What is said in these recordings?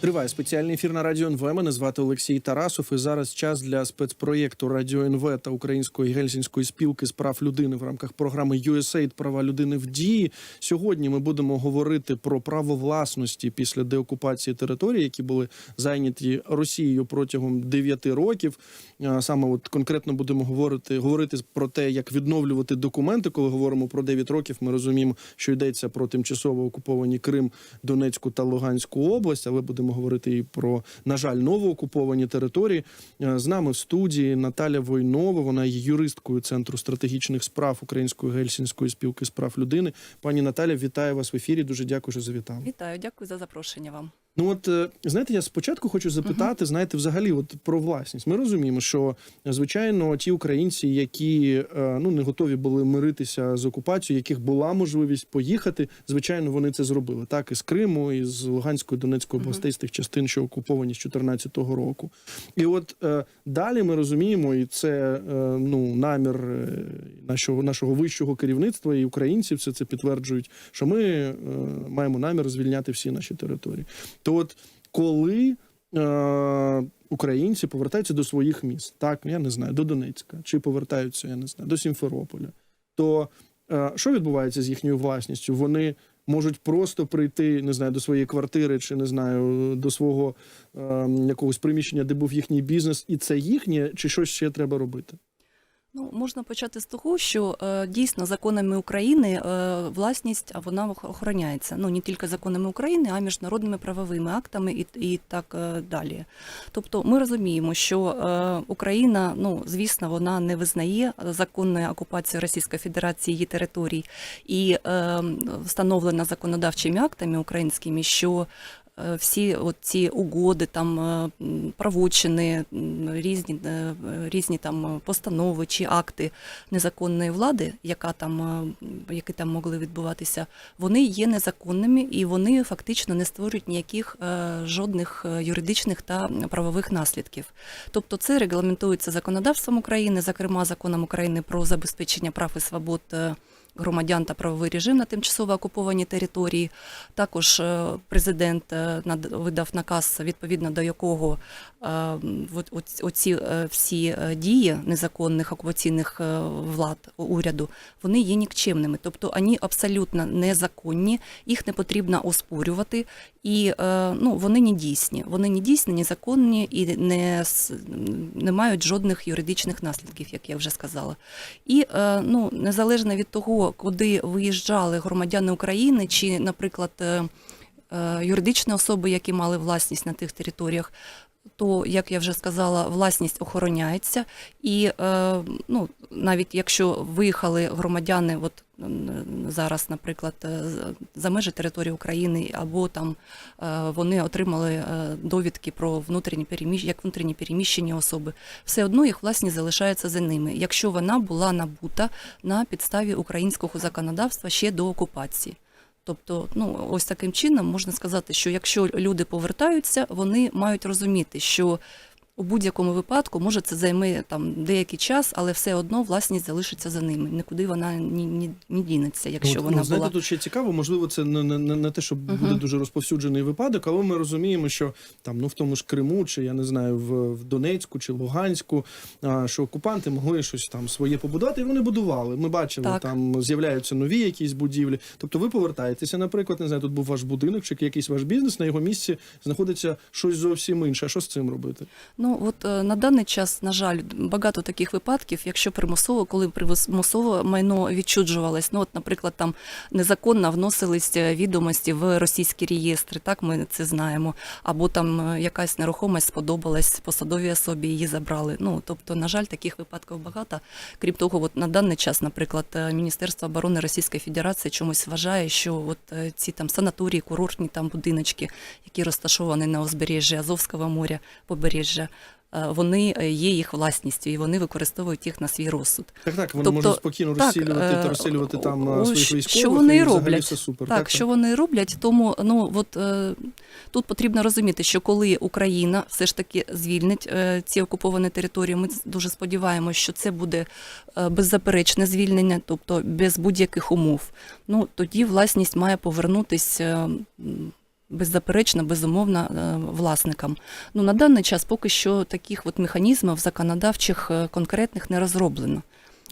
Триває спеціальний ефір на радіо НВ. Мене звати Олексій Тарасов. І зараз час для спецпроєкту Радіо НВ та Української гельсінської спілки з прав людини в рамках програми USAID Права людини в дії. Сьогодні ми будемо говорити про право власності після деокупації територій, які були зайняті Росією протягом 9 років. Саме от конкретно будемо говорити говорити про те, як відновлювати документи. Коли говоримо про 9 років, ми розуміємо, що йдеться про тимчасово окуповані Крим, Донецьку та Луганську область, але будемо говорити і про, на жаль, новоокуповані території. Е, З нами в студії Наталя Войнова. Вона є юристкою Центру стратегічних справ Української гельсінської спілки справ людини. Пані Наталя, вітаю вас в ефірі. Дуже дякую, що завітали. Вітаю, дякую за запрошення вам. Ну от е, знаєте, я спочатку хочу запитати, знаєте, взагалі, от про власність. Ми розуміємо, що звичайно ті українці, які е, ну не готові були миритися з окупацією, яких була можливість поїхати, звичайно, вони це зробили. Так, із Криму, із Луганської, Донецької областей, з тих частин, що окуповані з 2014 року. І от е, далі ми розуміємо, і це ну намір нашого нашого вищого керівництва і українців це, це підтверджують, що ми маємо намір звільняти всі наші території. То от коли е, українці повертаються до своїх міст, так я не знаю, до Донецька, чи повертаються, я не знаю, до Сімферополя, то е, що відбувається з їхньою власністю? Вони можуть просто прийти, не знаю, до своєї квартири, чи не знаю, до свого е, якогось приміщення, де був їхній бізнес, і це їхнє, чи щось ще треба робити? Ну, можна почати з того, що е, дійсно законами України е, власність вона охороняється. Ну не тільки законами України, а міжнародними правовими актами і, і так е, далі. Тобто, ми розуміємо, що Україна, ну звісно, вона не визнає законної окупації Російської Федерації її територій і е, встановлена законодавчими актами українськими, що всі ці угоди, там е, правочини, різні, е, різні там постанови чи акти незаконної влади, яка там, е, які там могли відбуватися, вони є незаконними і вони фактично не створюють ніяких е, жодних е, юридичних та правових наслідків. Тобто це регламентується законодавством України, зокрема законом України про забезпечення прав і свобод. Громадян та правовий режим на тимчасово окупованій території. Також е, президент е, видав наказ, відповідно до якого е, оці всі дії незаконних окупаційних влад уряду вони є нікчемними, тобто вони абсолютно незаконні, їх не потрібно оспорювати, і ну вони не дійсні. Вони не дійсні, незаконні і не, не мають жодних юридичних наслідків, як я вже сказала. І ну, незалежно від того, куди виїжджали громадяни України, чи, наприклад, е, е, юридичні особи, які мали власність на тих територіях, то, як я вже сказала, власність охороняється. І е, ну, навіть якщо виїхали громадяни, от зараз, наприклад, е, за межі території України, або там е, вони отримали довідки про внутрішні переміщення, як внутрішні переміщені особи, все одно їх власність залишається за ними, якщо вона була набута на підставі українського законодавства ще до окупації. Тобто, ну ось таким чином можна сказати, що якщо люди повертаються, вони мають розуміти, що у будь-якому випадку може це займе там деякий час, але все одно власність залишиться за ними. Нікуди вона ні, ні, ні дінеться, якщо От, вона ну, знаєте, була. тут ще цікаво, можливо, це не, не, не- не те, що Мгм. буде дуже розповсюджений випадок, але ми розуміємо, що там ну в тому ж Криму, чи я не знаю, в, в Донецьку чи Луганську, а, що окупанти могли щось там своє побудувати, і вони будували. Ми бачили, Так. там з'являються нові якісь будівлі. Тобто ви повертаєтеся, наприклад, не знаю, тут був ваш будинок чи якийсь ваш бізнес, на його місці знаходиться щось зовсім інше. А що з цим робити? Ну от е, на даний час, на жаль, багато таких випадків, якщо примусово, коли примусово майно відчуджувалось. Ну, от, наприклад, там незаконно вносились е, відомості в російські реєстри, так ми це знаємо. Або там е, якась нерухомість сподобалась посадовій особі, її забрали. Ну тобто, на жаль, таких випадків багато. Крім того, от на даний час, наприклад, Міністерство оборони Російської Федерації чомусь вважає, що от ці там санаторії, курортні там будиночки, які розташовані на узбережжі Азовського моря, побережжя. Е, вони е, є їх власністю і вони використовують їх на свій розсуд. Так, так, вони Тобто, можуть спокійно так, розсілювати та е, розсілювати там о, а, своїх що вони і роблять. все супер. Так, що вони роблять, тому ну от тут потрібно розуміти, що коли Україна все ж таки звільнить ці окуповані території, ми дуже сподіваємося, що це буде беззаперечне звільнення, тобто без будь-яких умов. Ну тоді власність має повернутися. Беззаперечно, безумовно, е, власникам. Ну на даний час поки що таких от механізмів законодавчих е, конкретних не розроблено.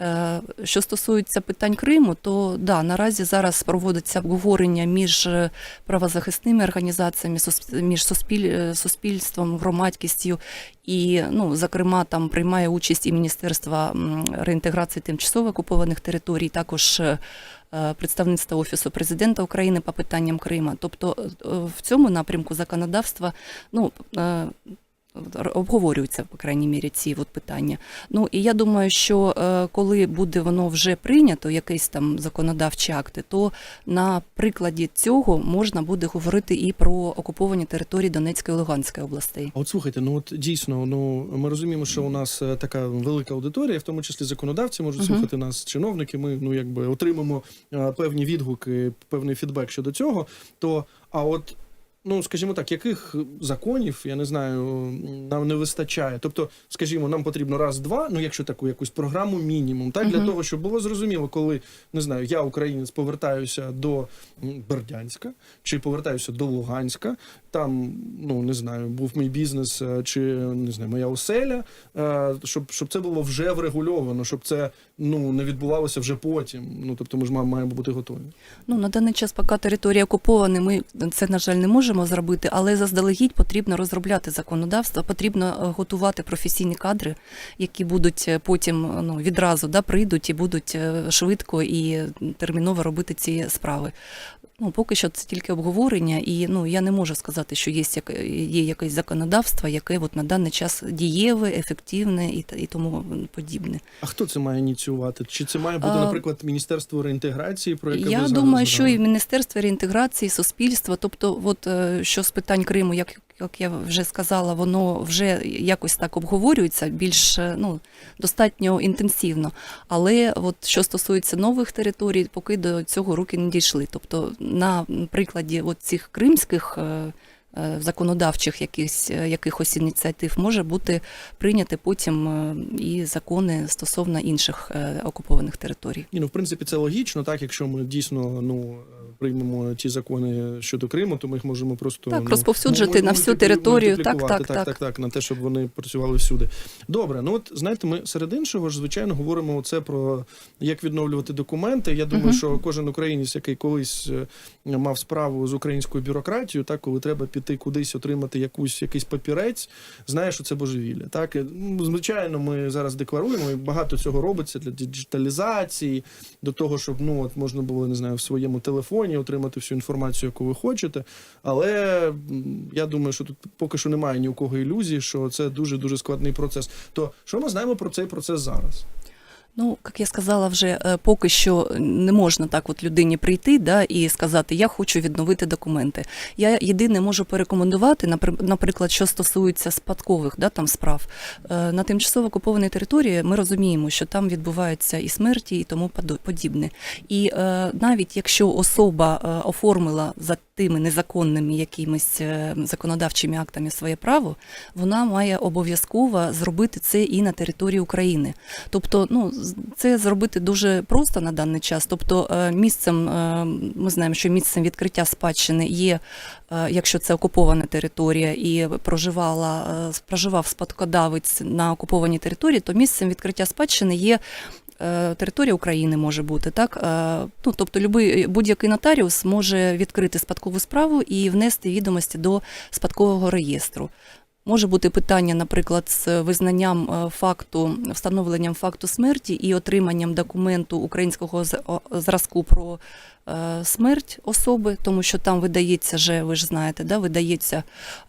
Е, Що стосується питань Криму, то да, наразі зараз проводиться обговорення між е, правозахисними організаціями, між суспіль, е, суспільством, громадськістю, і, ну, зокрема, там приймає участь і Міністерство реінтеграції тимчасово окупованих територій, також представництво Офісу президента України по питанням Крима. Тобто в цьому напрямку законодавства ну, обговорюються, по крайній мірі, ці от питання. Ну і я думаю, що е, коли буде воно вже прийнято, якісь там законодавчі акти, то на прикладі цього можна буде говорити і про окуповані території Донецької і Луганської областей. А от слухайте, ну от дійсно, ну ми розуміємо, що у нас е, така велика аудиторія, в тому числі законодавці можуть Мгм. слухати нас, чиновники. Ми ну якби отримаємо е, певні відгуки, певний фідбек щодо цього. То а от. Ну, скажімо так, яких законів, я не знаю, нам не вистачає. Тобто, скажімо, нам потрібно раз-два, ну якщо таку якусь програму мінімум, так для того, щоб було зрозуміло, коли не знаю, я українець повертаюся до Бердянська чи повертаюся до Луганська. Там, ну не знаю, був мій бізнес е, чи не знаю, моя оселя, е, щоб, щоб це було вже врегульовано, щоб це ну не відбувалося вже потім. Ну тобто, ми ж ма- маємо бути готові. Ну на даний час, поки територія окупована, ми це на жаль не можемо зробити, але заздалегідь потрібно розробляти законодавство, потрібно е, готувати професійні кадри, які будуть е, потім е, ну відразу да прийдуть і будуть швидко і терміново робити ці справи. Ну, поки що це тільки обговорення, і ну я не можу сказати, що є, є якесь законодавство, яке от на даний час дієве, ефективне і, і тому подібне. А хто це має ініціювати? Чи це має бути, наприклад, міністерство реінтеграції, про яке Я ви думаю, що і? Міністерство реінтеграції, суспільства, тобто, от е, що з питань Криму, як, як я вже сказала, воно вже якось так обговорюється більш е, ну, достатньо інтенсивно. Але от що стосується нових територій, поки до цього руки не дійшли. Тобто, на прикладі от цих кримських. Е, Законодавчих якихось, е, якихось ініціатив може бути прийняти потім е, і закони стосовно інших окупованих територій. Ні, ну в принципі це логічно, так якщо ми дійсно ну приймемо ті закони щодо Криму, то ми їх можемо просто Так, ну, розповсюджити на всю територію. Так, так, так, так. так, так, на те, щоб вони працювали всюди. Добре, ну от знаєте, ми серед іншого ж звичайно говоримо це про як відновлювати документи. Я думаю, Мгм. що кожен українець, який колись мав справу з українською бюрократією, так коли треба піти кудись отримати якусь якийсь папірець, знає, що це божевілля. Так Ну, звичайно, ми зараз декларуємо, і багато цього робиться для діджиталізації, до того, щоб ну от можна було не знаю в своєму телефоні отримати всю інформацію, яку ви хочете. Але я думаю, що тут поки що немає ні у кого ілюзій, що це дуже дуже складний процес. То що ми знаємо про цей процес зараз? Ну, як я сказала, вже е, поки що не можна так от людині прийти да, і сказати, я хочу відновити документи. Я єдине можу порекомендувати, напри- наприклад, що стосується спадкових да, там справ. Е, На тимчасово окупованій території ми розуміємо, що там відбуваються і смерті, і тому подібне. І е, навіть якщо особа оформила за тими незаконними якимись е, законодавчими актами своє право, вона має обов'язково зробити це і на території України. Тобто, ну це зробити дуже просто на даний час. Тобто, е, місцем е, ми знаємо, що місцем відкриття спадщини є, якщо це окупована територія, і проживала проживав спадкодавець на окупованій території, то місцем відкриття спадщини є. Е, Територія України може бути так. Е, Ну тобто, любий будь-який нотаріус може відкрити спадкову справу і внести відомості до спадкового реєстру. Може бути питання, наприклад, з визнанням е, факту, встановленням факту смерті і отриманням документу українського зразку про е, смерть особи, тому що там видається же, ви ж знаєте, да, видається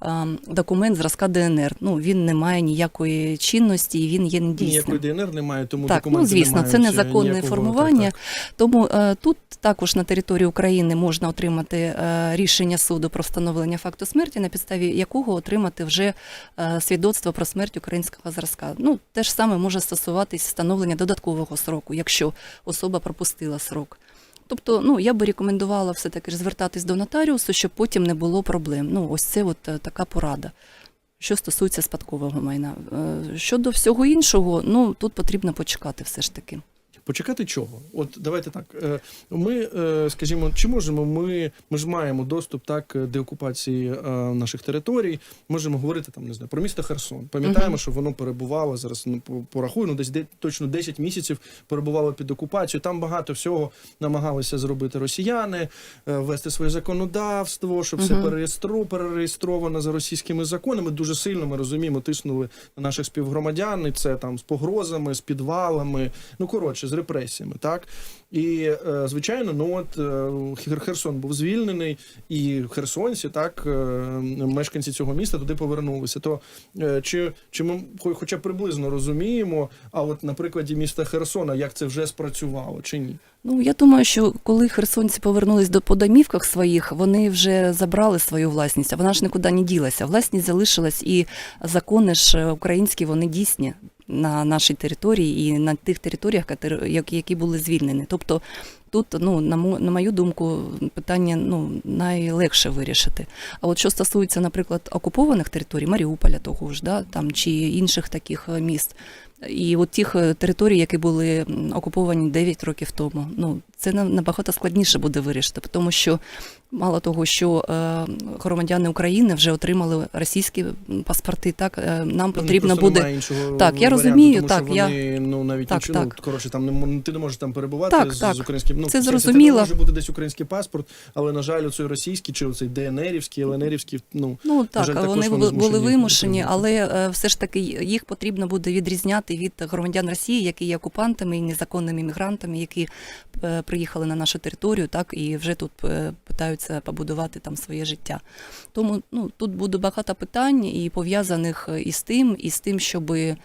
е, документ зразка ДНР. Ну він не має ніякої чинності і він є недійсним. Ніякої ДНР немає, тому Так, документи ну звісно, не це е, незаконне ніякого, формування. так, так. Тому е, тут також на території України можна отримати е, рішення суду про встановлення факту смерті, на підставі якого отримати вже е, свідоцтво про смерть українського зразка. Ну, те ж саме може стосуватись встановлення додаткового сроку, якщо особа пропустила срок. Тобто, ну я би рекомендувала все таки ж звертатись до нотаріусу, щоб потім не було проблем. Ну, ось це от е, така порада. Що стосується спадкового майна. Е, Щодо всього іншого, ну тут потрібно почекати все ж таки. Почекати чого? От давайте так. е, Ми, е, скажімо, чи можемо ми, ми ж маємо доступ так деокупації е, наших територій. Можемо говорити там, не знаю, про місто Херсон. Пам'ятаємо, Мгм. що воно перебувало зараз. Ну по- порахую, ну десь де, точно 10 місяців перебувало під окупацією. Там багато всього намагалися зробити росіяни, ввести своє законодавство, щоб все переєстру, перереєстровано за російськими законами. Дуже сильно ми розуміємо, тиснули на наших співгромадян. І це там з погрозами, з підвалами. Ну коротше, з репресіями, так і е, звичайно, ну от е, Херсон був звільнений, і херсонці, так е, мешканці цього міста туди повернулися. То чи, чи ми хоча б приблизно розуміємо, а от на прикладі міста Херсона, як це вже спрацювало, чи ні? Ну я думаю, що коли херсонці повернулись до по домівках своїх, вони вже забрали свою власність, а вона ж нікуди не ділася. Власність залишилась, і закони ж українські вони дійсні на нашій території і на тих територіях, які були звільнені. Тобто тут, ну на мою думку, питання ну найлегше вирішити. А от що стосується, наприклад, окупованих територій, Маріуполя того ж, да, там чи інших таких е, міст. І от тих е, територій, які були окуповані 9 років тому, ну це набагато складніше буде вирішити, тому що мало того, що е, громадяни України вже отримали російські паспорти, так е, нам Ну, потрібно просто буде іншого Так, я розумію, тому так, що я- вони, ну навіть Так, нічого, так. ну, коротше, там не ти не можеш там перебувати Так, з, так. з українським. Ну Це зрозуміло. може бути десь український паспорт, але на жаль, оцей російський чи оцей ДНРівський, ЛНРівський, ну Ну так, жаль, вони вони були вимушені, але все ж таки їх потрібно буде відрізняти від громадян Росії, які є окупантами і незаконними мігрантами, які е, приїхали на нашу територію, так і вже тут е, питаються побудувати там своє життя. Тому ну тут буде багато питань і пов'язаних е, із тим, і з тим, щоби.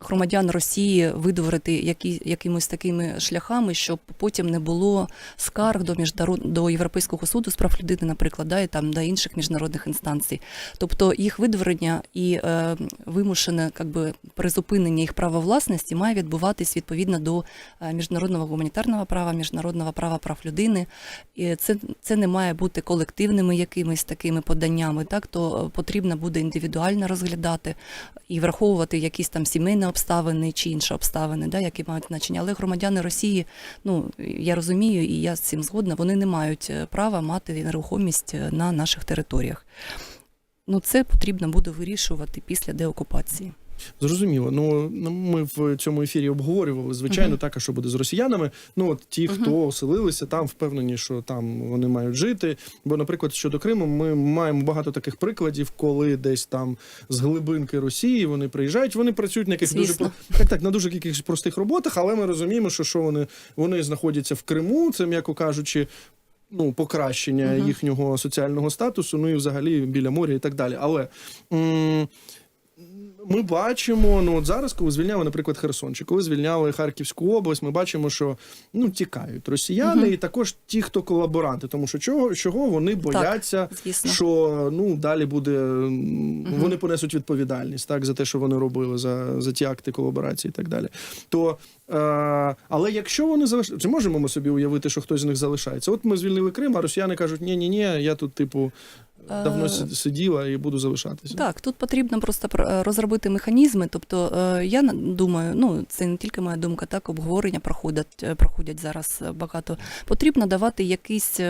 Громадян Росії видворити які, якимось такими шляхами, щоб потім не було скарг до міжнарод... до Європейського суду з прав людини, наприклад, да, і там до інших міжнародних інстанцій. Тобто їх видворення і е, вимушене как би, призупинення їх права власності має відбуватись відповідно до е, міжнародного гуманітарного права, міжнародного права прав людини. І це, це не має бути колективними якимись такими поданнями. Так то е, потрібно буде індивідуально розглядати і враховувати якісь там сімейні обставини чи інші обставини, да, які мають значення. Але громадяни Росії, ну я розумію, і я з цим згодна, вони не мають е, права мати нерухомість е, на наших територіях. Ну, це потрібно буде вирішувати після деокупації. Зрозуміло. Ну ми в цьому ефірі обговорювали. Звичайно, Мгм. так, а що буде з росіянами. Ну от ті, Мгм. хто оселилися там, впевнені, що там вони мають жити. Бо, наприклад, щодо Криму, ми маємо багато таких прикладів, коли десь там з глибинки Росії вони приїжджають. Вони працюють на яких дуже так, так на дуже якихось простих роботах, але ми розуміємо, що, що вони, вони знаходяться в Криму. Це м'яко кажучи. Ну, покращення Мгм. їхнього соціального статусу, ну і взагалі біля моря і так далі. Але м- ми бачимо, ну от зараз, коли звільняли, наприклад, Херсон, чи коли звільняли Харківську область, ми бачимо, що ну тікають росіяни, Мгм. і також ті, хто колаборанти, тому що чого, чого вони бояться, Звісно. що ну далі буде м, вони понесуть відповідальність так за те, що вони робили, за, за ті акти колаборації і так далі. То е, але якщо вони залишаються, чи можемо ми собі уявити, що хтось з них залишається? От ми звільнили Крим, а росіяни кажуть, ні, ні, ні, я тут, типу, давно Е, сиділа і буду залишатися. Так, тут потрібно просто е, розробити механізми. Тобто, е, я думаю, ну це не тільки моя думка, так обговорення проходять, проходять зараз багато. Потрібно давати якийсь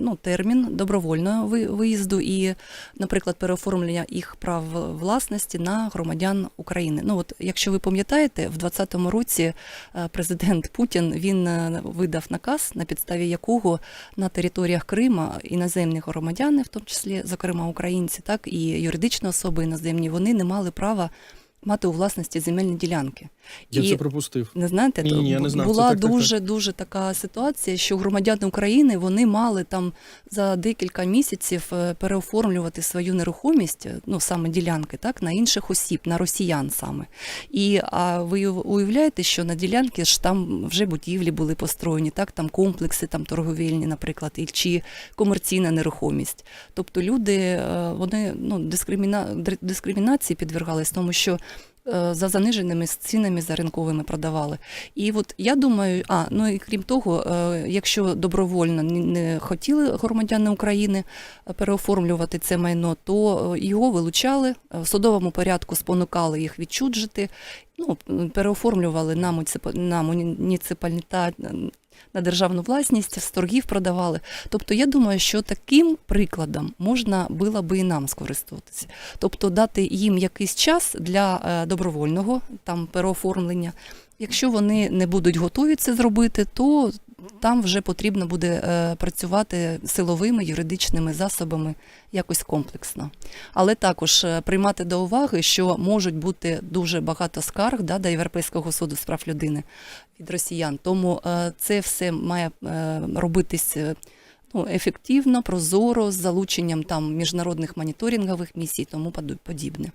ну, термін добровольного виїзду і, наприклад, переоформлення їх прав власності на громадян України. Ну от, якщо ви пам'ятаєте, в 2020 році президент Путін він видав наказ, на підставі якого на територіях Крима іноземні громадяни, в тому числі, зокрема українці, так і юридичні особи іноземні, вони не мали права мати у власності земельні ділянки. Я І- це пропустив. Не знаєте, Ні, ні, я не знав. була Це так, так, дуже дуже така ситуація, що громадяни України вони мали там за декілька місяців е, переоформлювати свою нерухомість, е, ну саме ділянки, так на інших осіб, на росіян саме. І а ви уявляєте, що на ділянки ж там вже будівлі були построєні, так там комплекси, там торговельні, наприклад, і чи комерційна нерухомість. Тобто люди е, вони ну дискриміна... дискримінації підвергались, тому що. Е, За заниженими цінами за ринковими продавали. І от я думаю, а ну і крім того, е, якщо добровольно не- хотіли громадяни України е, переоформлювати це майно, то його вилучали в судовому порядку, спонукали їх відчуджити. Ну переоформлювали на муніципа- на муніципаліта на державну власність, з торгів продавали. Тобто, я думаю, що таким прикладом можна було би і нам скористуватися. Тобто дати їм якийсь час для е, добровольного там переоформлення. Якщо вони не будуть готові це зробити, то там вже потрібно буде е, працювати силовими юридичними засобами якось комплексно. Але також е, приймати до уваги, що можуть бути дуже багато скарг да, до Європейського суду з прав людини від росіян. Тому е, це все має робитись. Ну, ефективно, прозоро, з залученням там міжнародних моніторингових місій, тому подібне.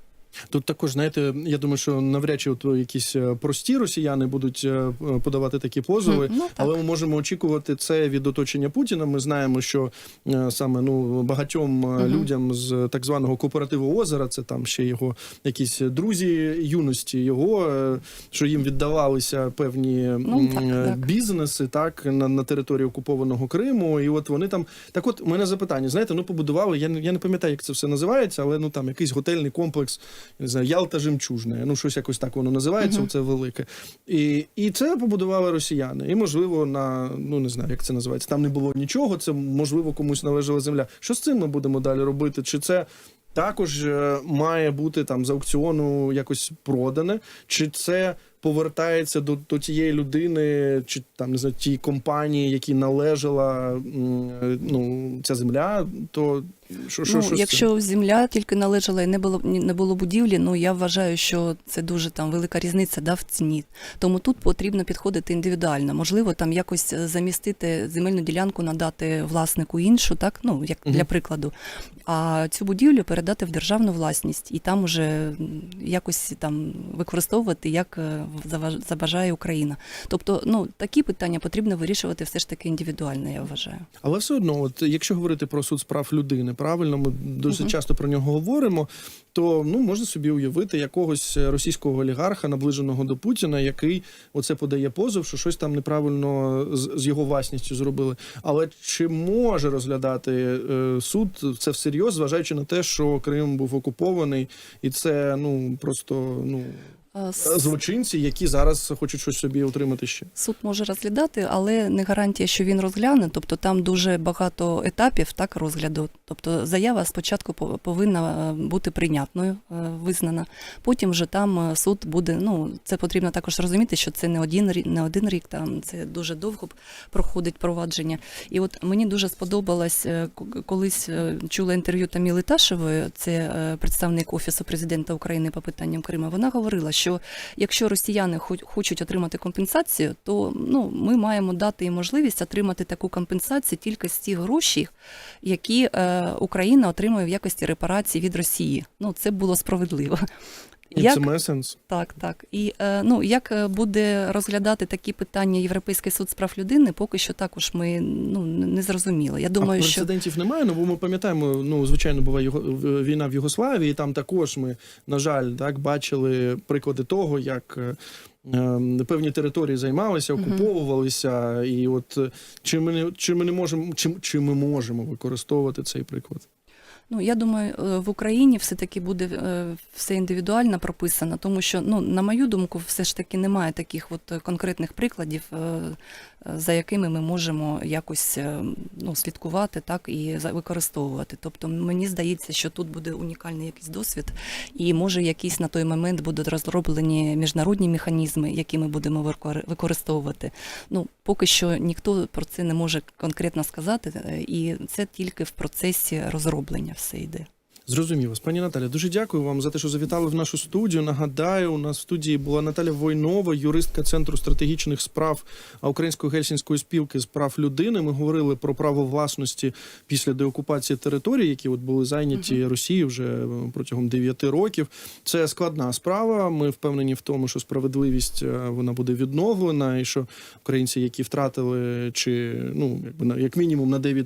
Тут також, знаєте, я думаю, що навряд чи от якісь е, прості росіяни будуть е, подавати такі позови. Ну, так. Але ми можемо очікувати це від оточення Путіна. Ми знаємо, що е, саме ну багатьом е, Мгм. людям з так званого кооперативу озера, це там ще його якісь друзі юності, його е, що їм віддавалися певні Ну, так, е, бізнеси, так на, на території окупованого Криму. І от вони там так, от у мене запитання. Знаєте, ну побудували. Я не я не пам'ятаю, як це все називається, але ну там якийсь готельний комплекс, не знаю, Ялта Жемчужне. Ну щось якось так воно називається. Оце велике. І, і це побудували росіяни. І можливо, на ну не знаю, як це називається. Там не було нічого. Це можливо комусь належала земля. Що з цим ми будемо далі робити? Чи це також е, має бути там з аукціону якось продане, чи це повертається до, до тієї людини, чи там не знаю, тій компанії, якій належала е, ну, ця земля, то що, що, ну, що якщо земля тільки належала і не було не було будівлі, ну я вважаю, що це дуже там велика різниця да, в ціні. Тому тут потрібно підходити індивідуально. Можливо, там якось е, замістити земельну ділянку, надати власнику іншу, так ну як Мгм. для прикладу. А цю будівлю передати в державну власність і там уже якось там використовувати, як е, забажає Україна. Тобто, ну такі питання потрібно вирішувати все ж таки індивідуально, я вважаю. Але все одно, от якщо говорити про суд з прав людини, правильно, ми досить Мгм. часто про нього говоримо. То ну можна собі уявити якогось російського олігарха, наближеного до Путіна, який оце подає позов, що щось там неправильно з, з його власністю зробили. Але чи може розглядати е, суд це всерйоз, зважаючи на те, що Крим був окупований, і це ну просто ну злочинці, які зараз хочуть щось собі отримати ще. Суд може розглядати, але не гарантія, що він розгляне. Тобто там дуже багато етапів так розгляду. Тобто заява спочатку пов- повинна е, бути прийнятною, е, визнана. Потім вже там е, суд буде. Ну це потрібно також розуміти, що це не один рік, не один рік. Там це дуже довго проходить провадження. І от мені дуже сподобалось е, колись е, чула інтерв'ю Таміли Ташевої, це е, представник офісу президента України по питанням Криму. Вона говорила, що якщо росіяни хоч- хочуть отримати компенсацію, то ну ми маємо дати їм можливість отримати таку компенсацію тільки з тих грошей, які е, Україна отримує в якості репарації від Росії. Ну це було справедливо. Як так, так. І е, ну як е, буде розглядати такі питання Європейський суд з прав людини, поки що також ми ну не зрозуміли. Я думаю, а що прецедентів немає. Ну бо ми пам'ятаємо, ну звичайно, була його війна в Югославії. Там також ми, на жаль, так бачили приклади того, як. е, е, Певні території займалися, окуповувалися, і от е, чи ми не чи ми не можемо, чи, чи ми можемо використовувати цей приклад? Ну, я думаю, е, в Україні все-таки буде е, все індивідуально прописано, тому що, ну, на мою думку, все ж таки немає таких от е, конкретних прикладів, за якими ми можемо якось е, ну, слідкувати так, і використовувати. Тобто мені здається, що тут буде унікальний якийсь досвід, і може якісь на той момент будуть розроблені міжнародні механізми, які ми будемо використовувати. Ну, поки що ніхто про це не може конкретно сказати, е, і це тільки в процесі розроблення все йде. Зрозуміло. Пані Наталя, дуже дякую вам за те, що завітали в нашу студію. Нагадаю, у нас в студії була Наталя Войнова, юристка Центру стратегічних справ Української гельсінської спілки з прав людини. Ми говорили про право власності після деокупації територій, які от були зайняті Росією вже е, протягом 9 років. Це складна справа. Ми впевнені в тому, що справедливість е, вона буде відновлена, і що українці, які втратили чи ну якби як мінімум на 9